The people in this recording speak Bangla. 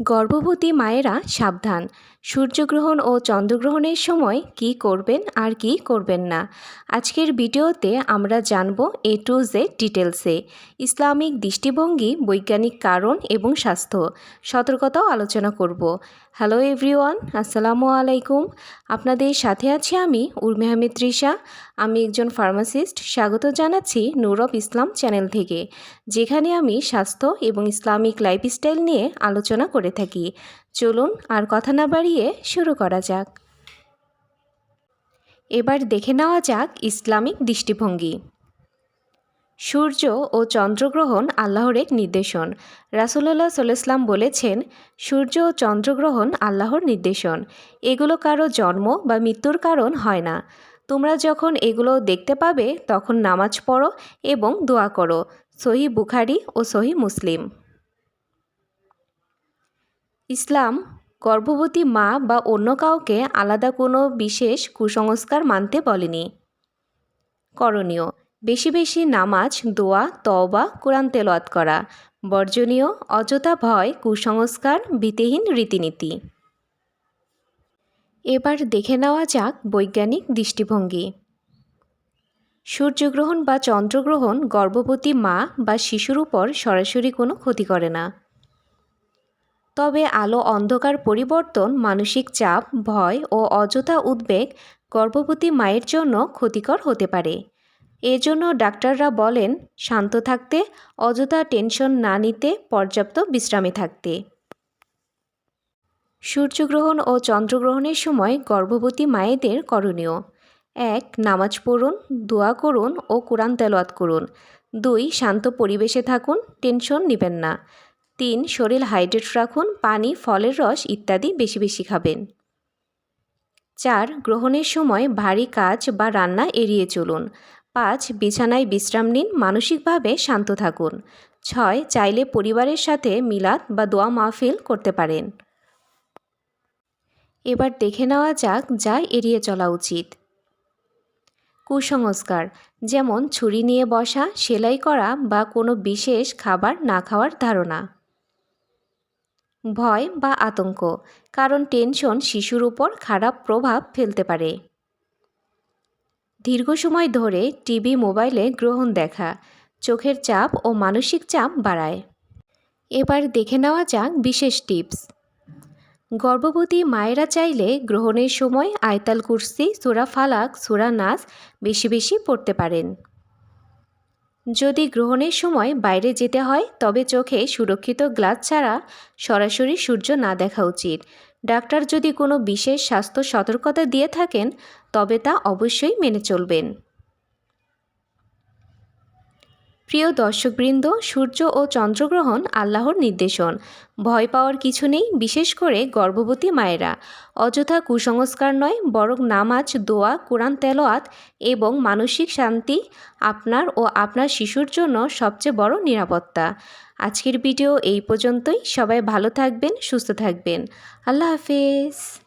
গর্ভবতী মায়েরা সাবধান। সূর্যগ্রহণ ও চন্দ্রগ্রহণের সময় কি করবেন আর কি করবেন না? আজকের ভিডিওতে আমরা জানব এ টু জেড ডিটেলসে ইসলামিক দৃষ্টিভঙ্গি, বৈজ্ঞানিক কারণ এবং স্বাস্থ্য। সতর্কতাও আলোচনা করব। হ্যালো এভরিওয়ান, আসসালামু আলাইকুম। আপনাদের সাথে আছি আমি উর্মি আহমেদ তৃষা। আমি একজন ফার্মাসিস্ট। স্বাগত জানাচ্ছি নূর অফ ইসলাম চ্যানেল থেকে, যেখানে আমি স্বাস্থ্য এবং ইসলামিক লাইফস্টাইল নিয়ে আলোচনা করে থাকি। চলুন আর কথা না বাড়িয়ে শুরু করা যাক। এবার দেখে নেওয়া যাক ইসলামিক দৃষ্টিভঙ্গি। সূর্য ও চন্দ্রগ্রহণ আল্লাহর এক নির্দেশন। রাসুল্লাহ সাল্লাম বলেছেন, সূর্য ও চন্দ্রগ্রহণ আল্লাহর নির্দেশন। এগুলো কারও জন্ম বা মৃত্যুর কারণ হয় না। তোমরা যখন এগুলো দেখতে পাবে, তখন নামাজ পড়ো এবং দোয়া করো। সহি বুখারি ও সহি মুসলিম। ইসলাম, গর্ভবতী মা বা অন্য কাউকে আলাদা কোনো বিশেষ কুসংস্কার মানতে বলেনি। করণীয়, বেশি বেশি নামাজ, দোয়া, তওবা, কোরআন তেলাওয়াত করা। বর্জনীয়, অযথা ভয়, কুসংস্কার, বিতেহীন রীতিনীতি। এবার দেখে নেওয়া যাক বৈজ্ঞানিক দৃষ্টিভঙ্গি। সূর্যগ্রহণ বা চন্দ্রগ্রহণ গর্ভবতী মা বা শিশুর উপর সরাসরি কোনো ক্ষতি করে না। তবে আলো অন্ধকার পরিবর্তন, মানসিক চাপ, ভয় ও অযথা উদ্বেগ গর্ভবতী মায়ের জন্য ক্ষতিকর হতে পারে। এজন্য ডাক্তাররা বলেন, শান্ত থাকতে, অযথা টেনশন না নিতে পর্যাপ্ত বিশ্রামে থাকতে। সূর্যগ্রহণ ও চন্দ্রগ্রহণের সময় গর্ভবতী মায়েদের করণীয়। এক, নামাজ পড়ুন, দোয়া করুন ও কোরআন তেলাওয়াত করুন। দুই, শান্ত পরিবেশে থাকুন, টেনশন নেবেন না। তিন, শরীর হাইড্রেট রাখুন, পানি, ফলের রস ইত্যাদি বেশি বেশি খাবেন। চার, গ্রহণের সময় ভারী কাজ বা রান্না এড়িয়ে চলুন। পাঁচ, বিছানায় বিশ্রাম নিন, মানসিকভাবে শান্ত থাকুন। ছয়, চাইলে পরিবারের সাথে মিলাদ বা দোয়া মাহফিল করতে পারেন। এবার দেখে নেওয়া যাক যা এড়িয়ে চলা উচিত। কুসংস্কার, যেমন ছুরি নিয়ে বসা, সেলাই করা বা কোনো বিশেষ খাবার না খাওয়ার ধারণা। ভয় বা আতঙ্ক, কারণ টেনশন শিশুর উপর খারাপ প্রভাব ফেলতে পারে। দীর্ঘ সময় ধরে টিভি, মোবাইলে গ্রহণ দেখা, চোখের চাপ ও মানসিক চাপ বাড়ায়। এবার দেখে নেওয়া যাক বিশেষ টিপস। গর্ভবতী মায়েরা চাইলে গ্রহণের সময় আয়তাল কুর্সি, সুরা ফালাক, সুরা নাস বেশি বেশি পড়তে পারেন। যদি গ্রহণের সময় বাইরে যেতে হয়, তবে চোখে সুরক্ষিত গ্লাস ছাড়া সরাসরি সূর্য না দেখা উচিত। ডাক্তার যদি কোনো বিশেষ স্বাস্থ্য সতর্কতা দিয়ে থাকেন, তবে তা অবশ্যই মেনে চলবেন। প্রিয় দর্শকবৃন্দ, সূর্য ও চন্দ্রগ্রহণ আল্লাহর নির্দেশন। ভয় পাওয়ার কিছু নেই, বিশেষ করে গর্ভবতী মায়েরা। অযথা কুসংস্কার নয়, বরং নামাজ, দোয়া, কোরআন তেলোয়াত এবং মানসিক শান্তি আপনার ও আপনার শিশুর জন্য সবচেয়ে বড় নিরাপত্তা। আজকের ভিডিও এই পর্যন্তই। সবাই ভালো থাকবেন, সুস্থ থাকবেন। আল্লাহ হাফেজ।